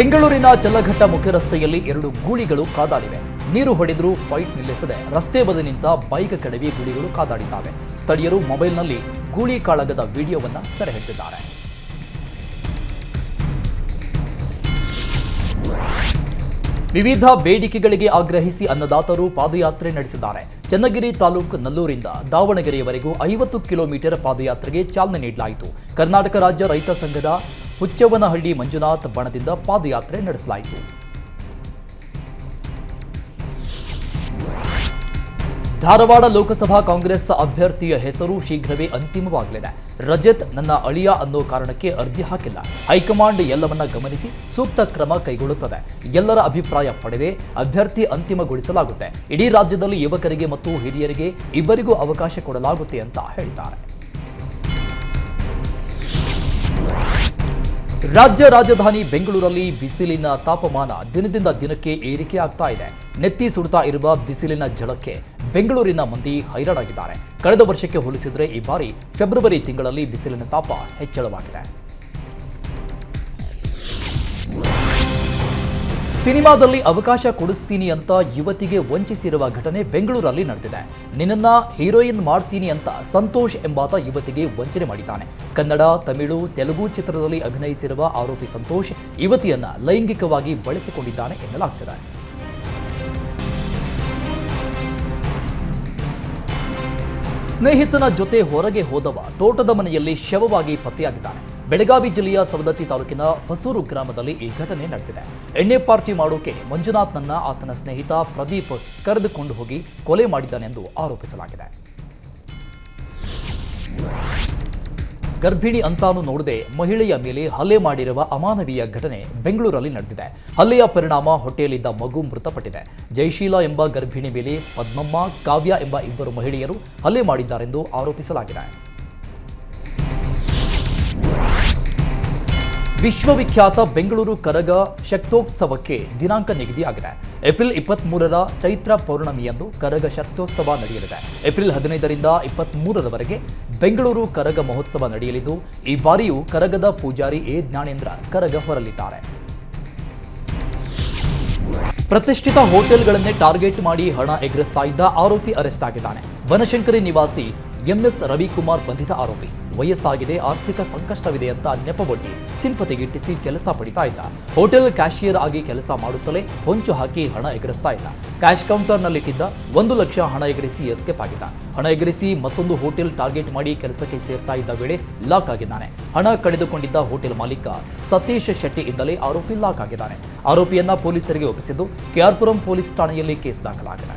ಬೆಂಗಳೂರಿನ ಚಲ್ಲಘಟ್ಟ ಮುಖ್ಯ ರಸ್ತೆಯಲ್ಲಿ ಎರಡು ಗೂಳಿಗಳು ಕಾದಾಡಿವೆ. ನೀರು ಹೊಡೆದರೂ ಫೈಟ್ ನಿಲ್ಲಿಸದೆ ರಸ್ತೆ ಬದಿ ನಿಂತ ಬೈಕ್ ಕಡವಿ ಗೂಳಿಗಳು ಕಾದಾಡಿದ್ದಾವೆ. ಸ್ಥಳೀಯರು ಮೊಬೈಲ್ನಲ್ಲಿ ಗೂಳಿ ಕಾಳಗದ ವಿಡಿಯೋವನ್ನ ಸೆರೆ ವಿವಿಧ ಬೇಡಿಕೆಗಳಿಗೆ ಆಗ್ರಹಿಸಿ ಅನ್ನದಾತರು ಪಾದಯಾತ್ರೆ ನಡೆಸಿದ್ದಾರೆ. ಚನ್ನಗಿರಿ ತಾಲೂಕು ನಲ್ಲೂರಿಂದ ದಾವಣಗೆರೆಯವರೆಗೂ ಐವತ್ತು ಕಿಲೋಮೀಟರ್ ಪಾದಯಾತ್ರೆಗೆ ಚಾಲನೆ ನೀಡಲಾಯಿತು. ಕರ್ನಾಟಕ ರಾಜ್ಯ ರೈತ ಸಂಘದ ಹುಚ್ಚವ್ವನಹಳ್ಳಿ ಮಂಜುನಾಥ್ ಬಣದಿಂದ ಪಾದಯಾತ್ರೆ ನಡೆಸಲಾಯಿತು. ಧಾರವಾಡ ಲೋಕಸಭಾ ಕಾಂಗ್ರೆಸ್ ಅಭ್ಯರ್ಥಿಯ ಹೆಸರು ಶೀಘ್ರವೇ ಅಂತಿಮವಾಗಲಿದೆ. ರಜತ್ ನನ್ನ ಅಳಿಯ ಅನ್ನೋ ಕಾರಣಕ್ಕೆ ಅರ್ಜಿ ಹಾಕಿಲ್ಲ. ಹೈಕಮಾಂಡ್ ಎಲ್ಲವನ್ನ ಗಮನಿಸಿ ಸೂಕ್ತ ಕ್ರಮ ಕೈಗೊಳ್ಳುತ್ತದೆ. ಎಲ್ಲರ ಅಭಿಪ್ರಾಯ ಪಡೆದೆ ಅಭ್ಯರ್ಥಿ ಅಂತಿಮಗೊಳಿಸಲಾಗುತ್ತೆ. ಇಡೀ ರಾಜ್ಯದಲ್ಲಿ ಯುವಕರಿಗೆ ಮತ್ತು ಹಿರಿಯರಿಗೆ ಇಬ್ಬರಿಗೂ ಅವಕಾಶ ಕೊಡಲಾಗುತ್ತೆ ಅಂತ ಹೇಳಿದ್ದಾರೆ. ರಾಜ್ಯ ರಾಜಧಾನಿ ಬೆಂಗಳೂರಲ್ಲಿ ಬಿಸಿಲಿನ ತಾಪಮಾನ ದಿನದಿಂದ ದಿನಕ್ಕೆ ಏರಿಕೆ ಆಗ್ತಾ ಇದೆ. ನೆತ್ತಿ ಸುಡ್ತಾ ಇರುವ ಬಿಸಿಲಿನ ಝಳಕ್ಕೆ ಬೆಂಗಳೂರಿನ ಮಂದಿ ಹೈರಾಣಾಗಿದ್ದಾರೆ. ಕಳೆದ ವರ್ಷಕ್ಕೆ ಹೋಲಿಸಿದರೆ ಈ ಬಾರಿ ಫೆಬ್ರವರಿ ತಿಂಗಳಲ್ಲಿ ಬಿಸಿಲಿನ ತಾಪ ಹೆಚ್ಚಳವಾಗಿದೆ. ಸಿನಿಮಾದಲ್ಲಿ ಅವಕಾಶ ಕೊಡಿಸ್ತೀನಿ ಅಂತ ಯುವತಿಗೆ ವಂಚಿಸಿರುವ ಘಟನೆ ಬೆಂಗಳೂರಲ್ಲಿ ನಡೆದಿದೆ. ನಿನ್ನನ್ನ ಹೀರೋಯಿನ್ ಮಾಡ್ತೀನಿ ಅಂತ ಸಂತೋಷ್ ಎಂಬಾತ ಯುವತಿಗೆ ವಂಚನೆ ಮಾಡಿದ್ದಾನೆ. ಕನ್ನಡ, ತಮಿಳು, ತೆಲುಗು ಚಿತ್ರದಲ್ಲಿ ಅಭಿನಯಿಸಿರುವ ಆರೋಪಿ ಸಂತೋಷ್ ಯುವತಿಯನ್ನ ಲೈಂಗಿಕವಾಗಿ ಬಳಸಿಕೊಂಡಿದ್ದಾನೆ ಎನ್ನಲಾಗ್ತಿದೆ. ಸ್ನೇಹಿತನ ಜೊತೆ ಹೊರಗೆ ಹೋದವ ತೋಟದ ಮನೆಯಲ್ಲಿ ಶವವಾಗಿ ಪತ್ತೆಯಾಗಿದ್ದಾನೆ. ಬೆಳಗಾವಿ ಜಿಲ್ಲೆಯ ಸವದತ್ತಿ ತಾಲೂಕಿನ ಹೊಸೂರು ಗ್ರಾಮದಲ್ಲಿ ಈ ಘಟನೆ ನಡೆದಿದೆ. ಎಣ್ಣೆ ಪಾರ್ಟಿ ಮಾಡೋಕೆ ಮಂಜುನಾಥ್ನನ್ನ ಆತನ ಸ್ನೇಹಿತ ಪ್ರದೀಪ್ ಕರೆದುಕೊಂಡು ಹೋಗಿ ಕೊಲೆ ಮಾಡಿದ್ದಾನೆಂದು ಆರೋಪಿಸಲಾಗಿದೆ. ಗರ್ಭಿಣಿ ಅಂತಾನು ನೋಡದೆ ಮಹಿಳೆಯ ಮೇಲೆ ಹಲ್ಲೆ ಮಾಡಿರುವ ಅಮಾನವೀಯ ಘಟನೆ ಬೆಂಗಳೂರಲ್ಲಿ ನಡೆದಿದೆ. ಹಲ್ಲೆಯ ಪರಿಣಾಮ ಹೊಟ್ಟೆಯಲ್ಲಿದ್ದ ಮಗು ಮೃತಪಟ್ಟಿದೆ. ಜಯಶೀಲ ಎಂಬ ಗರ್ಭಿಣಿ ಮೇಲೆ ಪದ್ಮಮ್ಮ, ಕಾವ್ಯ ಎಂಬ ಇಬ್ಬರು ಮಹಿಳೆಯರು ಹಲ್ಲೆ ಮಾಡಿದ್ದಾರೆಂದು ಆರೋಪಿಸಲಾಗಿದೆ. ವಿಶ್ವವಿಖ್ಯಾತ ಬೆಂಗಳೂರು ಕರಗ ಶಕ್ತೋತ್ಸವಕ್ಕೆ ದಿನಾಂಕ ನಿಗದಿಯಾಗಿದೆ. ಏಪ್ರಿಲ್ ಇಪ್ಪತ್ತ್ಮೂರರ ಚೈತ್ರ ಪೌರ್ಣಮಿಯಂದು ಕರಗ ಶಕ್ತೋತ್ಸವ ನಡೆಯಲಿದೆ. ಏಪ್ರಿಲ್ ಹದಿನೈದರಿಂದ ಇಪ್ಪತ್ತ್ಮೂರರವರೆಗೆ ಬೆಂಗಳೂರು ಕರಗ ಮಹೋತ್ಸವ ನಡೆಯಲಿದ್ದು, ಈ ಬಾರಿಯೂ ಕರಗದ ಪೂಜಾರಿ ಎ ಜ್ಞಾನೇಂದ್ರ ಕರಗ ಹೊರಲಿದ್ದಾರೆ. ಪ್ರತಿಷ್ಠಿತ ಹೋಟೆಲ್ಗಳನ್ನೇ ಟಾರ್ಗೆಟ್ ಮಾಡಿ ಹಣ ಎಗರಿಸ್ತಾ ಇದ್ದ ಆರೋಪಿ ಅರೆಸ್ಟ್ ಆಗಿದ್ದಾನೆ. ಬನಶಂಕರಿ ನಿವಾಸಿ ಎಂಎಸ್ ರವಿಕುಮಾರ್ ಬಂಧಿತ ಆರೋಪಿ. ವಯಸ್ಸಾಗಿದೆ, ಆರ್ಥಿಕ ಸಂಕಷ್ಟವಿದೆ ಅಂತ ನೆಪವೊಡ್ಡಿ ಸಿಂಪತಿಗಿಟ್ಟಿಸಿ ಕೆಲಸ ಪಡಿತಾ ಇದ್ದ. ಹೋಟೆಲ್ ಕ್ಯಾಶಿಯರ್ ಆಗಿ ಕೆಲಸ ಮಾಡುತ್ತಲೇ ಹೊಂಚು ಹಾಕಿ ಹಣ ಎಗರಿಸ್ತಾ ಇದ್ದ. ಕ್ಯಾಶ್ ಕೌಂಟರ್ನಲ್ಲಿಟ್ಟಿದ್ದ ಒಂದು ಲಕ್ಷ ಹಣ ಎಗರಿಸಿ ಎಸ್ಕೇಪ್ ಆಗಿದ್ದ. ಹಣ ಎಗರಿಸಿ ಮತ್ತೊಂದು ಹೋಟೆಲ್ ಟಾರ್ಗೆಟ್ ಮಾಡಿ ಕೆಲಸಕ್ಕೆ ಸೇರ್ತಾ ಇದ್ದ ವೇಳೆ ಲಾಕ್ ಆಗಿದ್ದಾನೆ. ಹಣ ಕಳೆದುಕೊಂಡಿದ್ದ ಹೋಟೆಲ್ ಮಾಲೀಕ ಸತೀಶ್ ಶೆಟ್ಟಿ ಇಂದಲೇ ಆರೋಪಿ ಲಾಕ್ ಆಗಿದ್ದಾನೆ. ಆರೋಪಿಯನ್ನ ಪೊಲೀಸರಿಗೆ ಒಪ್ಪಿಸಿದ್ದು ಕೆಆರ್ಪುರಂ ಪೊಲೀಸ್ ಠಾಣೆಯಲ್ಲಿ ಕೇಸ್ ದಾಖಲಾಗಿದೆ.